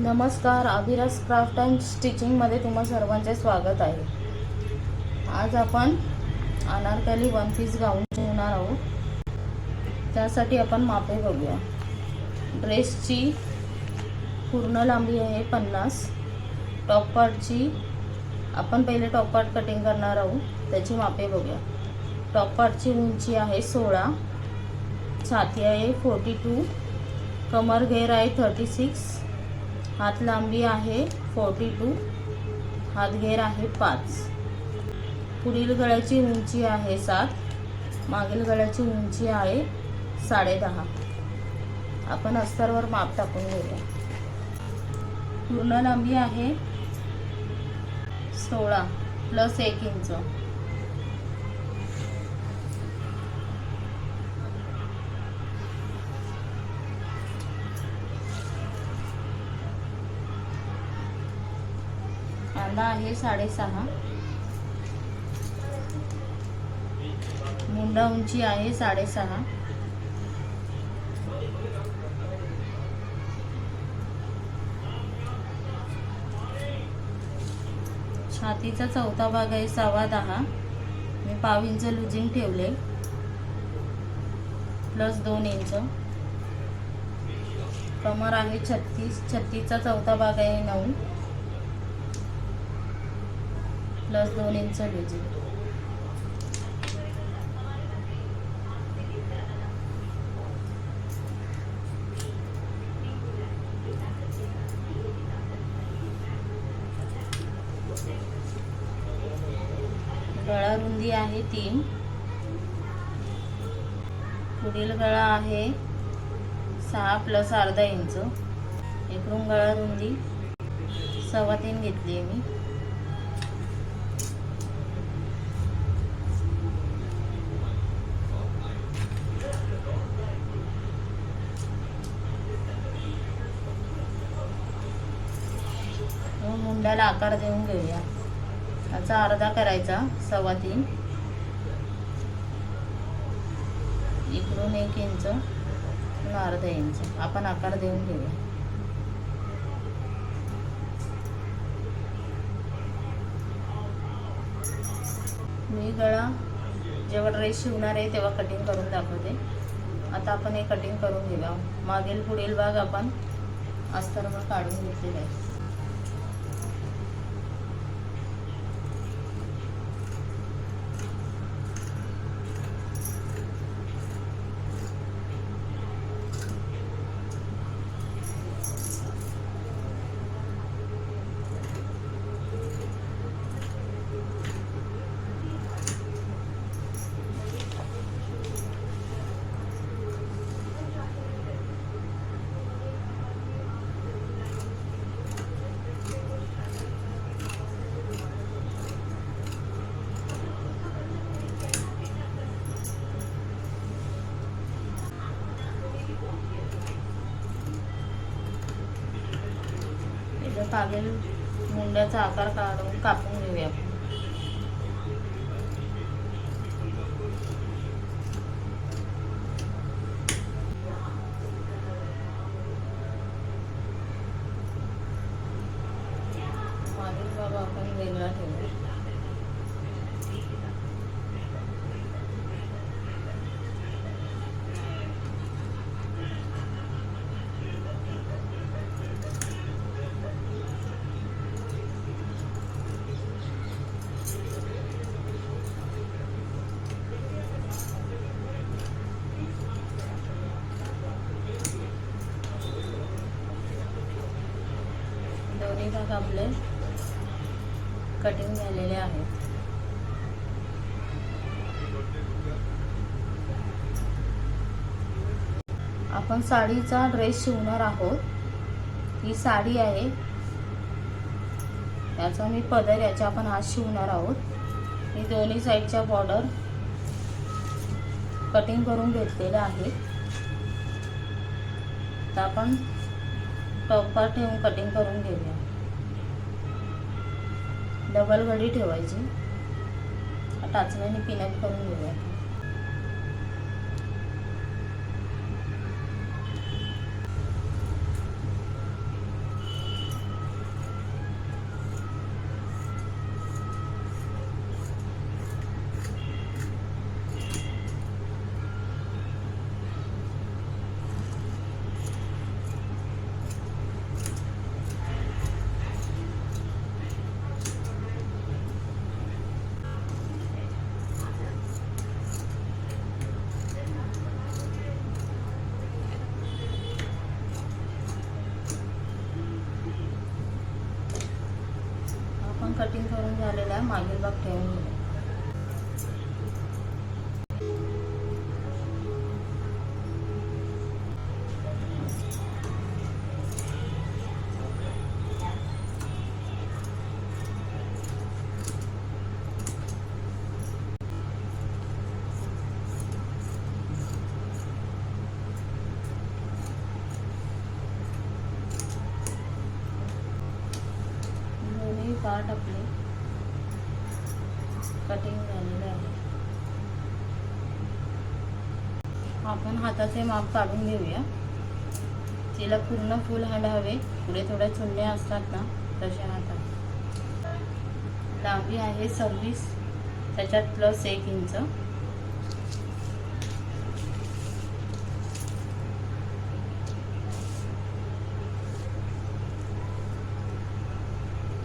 नमस्कार Abhiraj craft and स्टिचिंगमध्ये तुम्हा सर्वांचे स्वागत आहे. आज आपण अनारकली वन पीस गाऊन ठेवणार आहोत. त्यासाठी आपण मापे बघूया. ड्रेसची पूर्ण लांबी आहे पन्नास. टॉप पार्टची आपण पहिले टॉप पार्ट कटिंग करणार आहोत. त्याची मापे बघूया. टॉप पार्टची उंची आहे सोळा. छाती आहे फोर्टी टू. कमर घेर आहे थर्टी सिक्स. हात लांबी आहे फोर्टी टू हात घेर आहे पाच. पुढील गळ्याची उंची आहे सात. मागील गळ्याची उंची आहे साडेदहा. आपण अस्तरवर माप टाकून घेऊया. पूर्ण लांबी आहे सोळा प्लस एक इंच. कांदा आहे साडेसहा. मुंडा उंची आहे साडेसहा. छातीचा चौथा भाग आहे सव्वा दहा. मी पाव इंच लुजिंग ठेवले. प्लस दोन इंच. कमर आहे छत्तीस. छत्तीसचा चौथा भाग आहे नऊ. प्लस दोन इंच लुजिंग गळा रुंदी आहे तीन. पुढील गळा आहे सहा प्लस अर्धा इंच. एकूण गळा रुंदी सव्वा तीन घेतली आहे मी. मग आकार देऊन घेऊया. याचा अर्धा करायचा सव्वा तीन. इकडून एक इंच अर्धा इंच. आपण आकार देऊन घेऊया. मी गळा जेव्हा ड्रेस शिवणार आहे तेव्हा कटिंग करून दाखवते. आता आपण हे कटिंग करून घेऊया. मागील पुढील भाग आपण अस्तरवर काढून घेतलेला आहे. इथं मुंड्याचा आकार काढून कापून घेऊया आपण मागील भाग आपण वेगळा ठेवूया दोन्ही भाग आपले कटिंग झालेले आहेत आपण साडीचा ड्रेस शिवणार आहोत. ही साडी आहे. याचा मी पदर याच्या आपण आज शिवणार आहोत. मी दोन्ही साईडच्या बॉर्डर कटिंग करून घेतलेल्या आहेत तर आपण टॉपवर ठेवून कटिंग करून घेऊया. डबल घडी ठेवायची. टाचण्याने पिनअप करून घेऊया कटिंग करून झालेला आहे मागील भाग ठेवून घेऊ दोन्ही पार्ट आपले कटिंग झालेले आहे आपण हाताचे माप काढून घेऊया. तिला पूर्ण फुल हँड हवे. पुढे थोड्या चुन्या असतात ना तशा हातात. लांबी आहे सव्वीस. त्याच्यात प्लस एक इंच.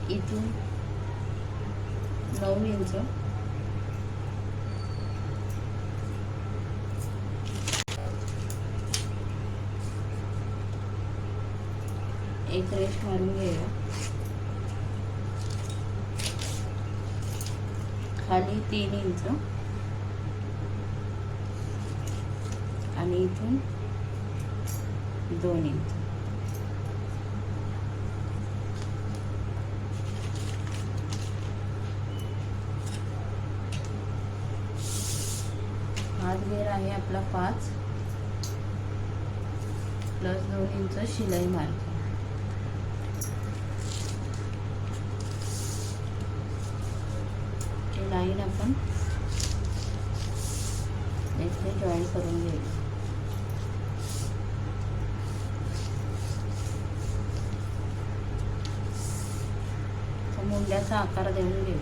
इथून नऊ इंच. क्रश मारून घेऊया. खाली तीन इंच. आणि इथून दोन इंच. हात घेर आहे आपला पाच. प्लस दोन इंच शिलाई मार्क ही लाईन आपण इथे जॉईन करून घेऊ. मुंड्याचा आकार देऊन घेऊ.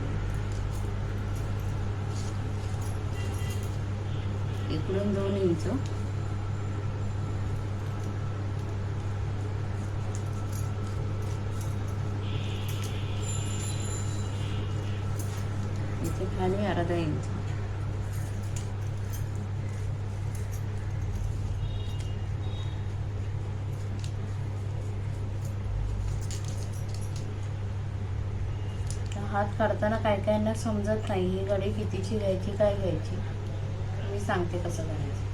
इकडून दोन इंच हो. आणि खाली अर्धा इंच. हात काढताना काय कायना समजत नाही. ही गडी कितीची घ्यायची काय घ्यायची? मी सांगते कसं करायचं.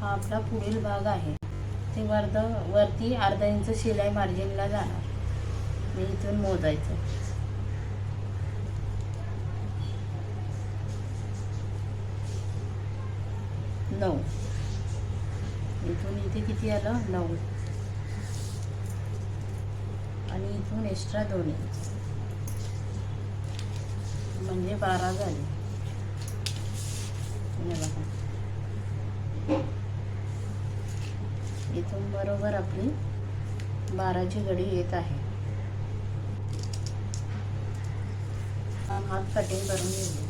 हा आपला पुढील भाग आहे. ते वर्ध वरती अर्धा इंच शिलाई मार्जिनला जाणार. मी इथून मोजायचं. नऊ. इथून इथे किती आलं? नऊ. आणि इथून एक्स्ट्रा दोन म्हणजे बारा झाले. बघा. इथून बरोबर आपली बाराची घडी येत आहे. हा हात कटिंग करून घेऊ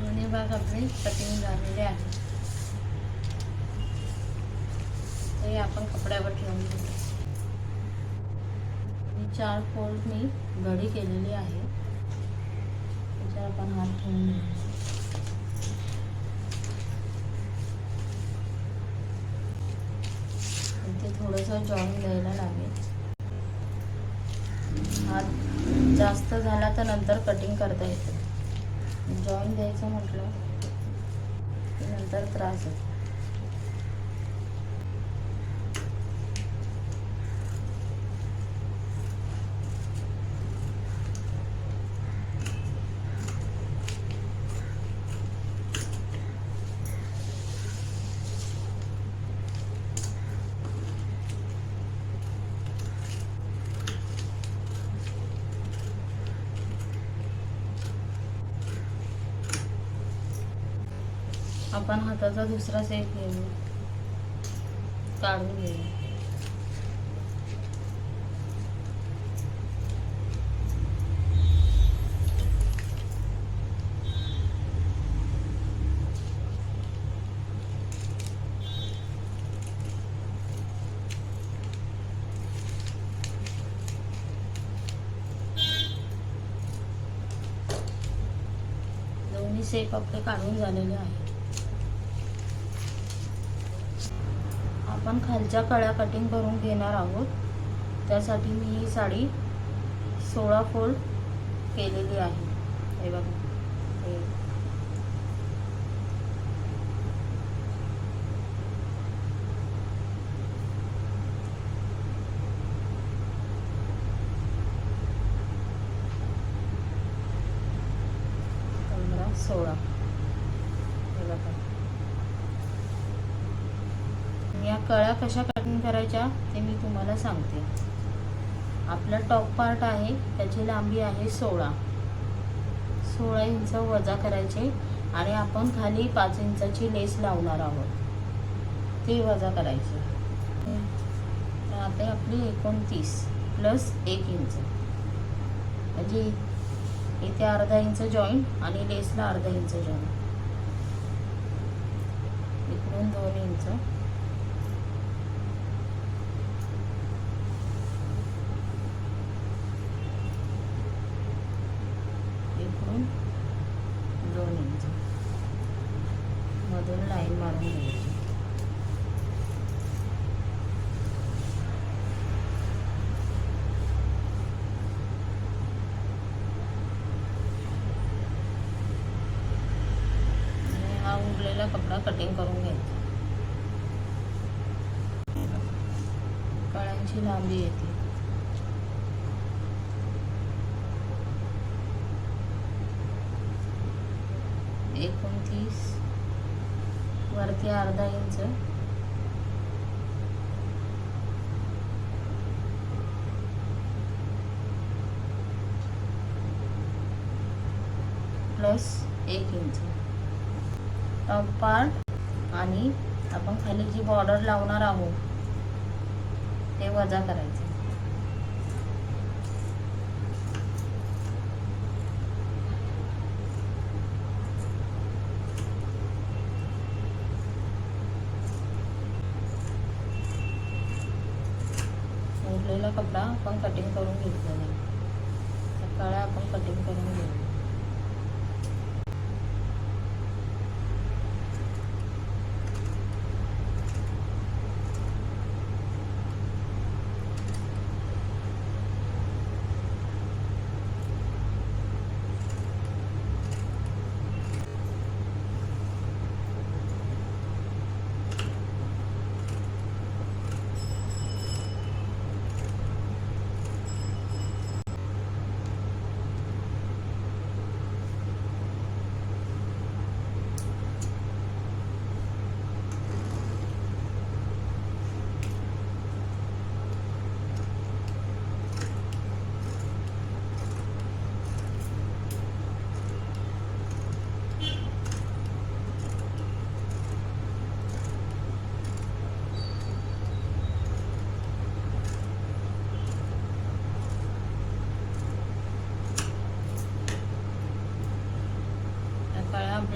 दोन्ही भाग कटिंग झालेले आहे. ते आपण कपड्यावर ठेवून घेऊ. चार फोल्ड मी घडी केलेली आहे. त्याच्यावर आपण हात ठेवून घेऊ. इथे थोडंसं जॉईन द्यायला लागेल. हात जास्त झाला तर नंतर कटिंग करता येतं. जॉईन द्यायचं म्हटलं की नंतर त्रास होतो. आपण हाताचा दुसरा सेट घेऊ काढून घेऊ. दोन्ही सेप आपले काढून झालेले आहे आपण खालच्या कळ्या कटिंग करून घेणार आहोत. त्यासाठी मी ही साडी सोळा फोल्ड केलेली आहे. हे बघा हे पंधरा सोळा हे बघा या कळ्या कशा त्याच्या ते मी तुम्हाला सांगते. आपला टॉप पार्ट आहे त्याची लांबी आहे सोळा. सोळा इंच वजा करायचे आणि आपण खाली पाच इंचाची लेस लावणार आहोत. ते वजा करायचे. तर आता आपली एकोणतीस प्लस एक इंच. म्हणजे इथे अर्धा इंच जॉईंट आणि लेसला अर्धा इंच जॉईंट इकडून दोन इंच इकडून दोन इंच मधून लाईन मारून घ्यायची आणि आपला कपडा कटिंग करून घ्यायचा. कळ्यांची लांबी येते. एकोणतीस वरती अर्धा इंच. प्लस एक इंच. टॉप पार्ट आणि आपण खाली जी बॉर्डर लावणार आहोत ते वजा करायचे उरलेला कपडा आपण कटिंग करून घेतलेला आहे. त्या कळ्या आपण कटिंग करून घेऊ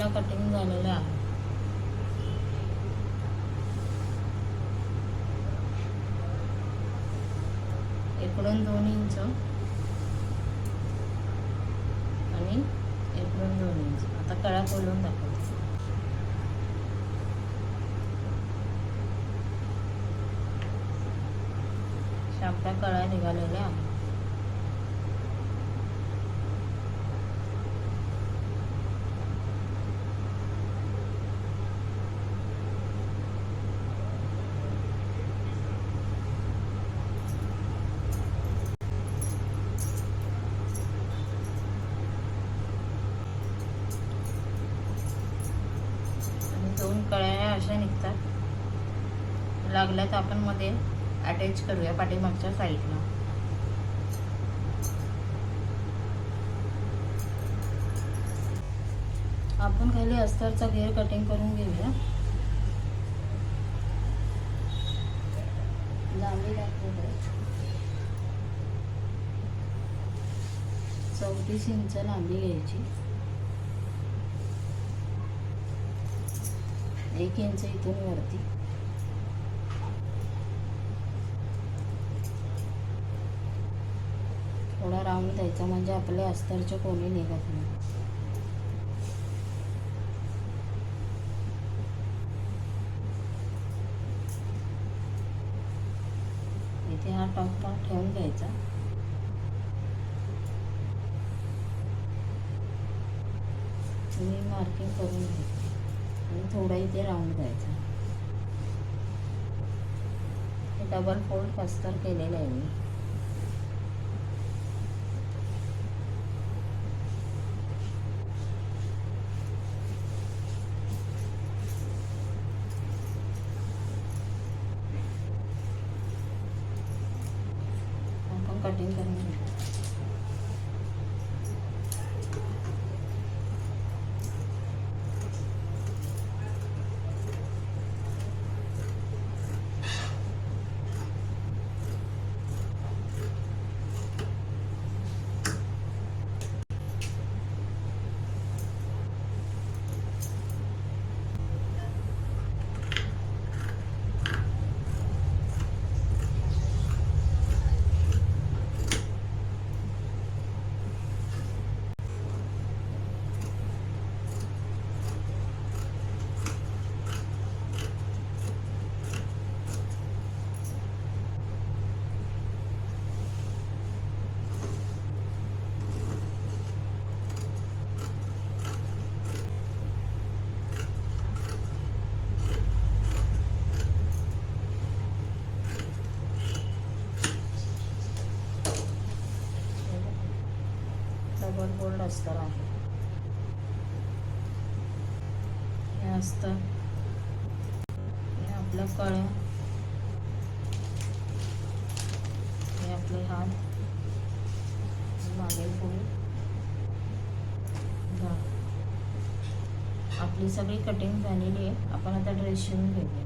त्या कटिंग झालेल्या आहे. इकडून दोन इंच आणि इकडून दोन इंच आता कळा खोलून दाखवते. अशा कळा कळ्या निघालेल्या आहेत आणि दोन कळ्या अशा निघतात. लागल्या तर आपण मध्ये अटॅच करूया पाठीमागच्या साईडला आपण खाली अस्तरचा घेर कटिंग करून घेऊया. लांबी चौतीस इंच लांबी घ्यायची. एक इंच इथून वरती. थोडा राऊंड द्यायचा म्हणजे आपले अस्तरचे कोणी निघत नाही. इथे हा टॉप पार्ट ठेवून घ्यायचा. तुम्ही मार्किंग करून घ्यायचं थोडा इथे राऊंड द्यायचा. हे डबल फोल्ड कस्तर केलेलं आहे मी. कटिंग करून घेऊ डबल हे असतं. हे आपल्या कळ्या हे आपले हात हे मागे पुढे आपली सगळी कटिंग झालेली आहे. आपण आता ड्रेस शिवून घेऊया.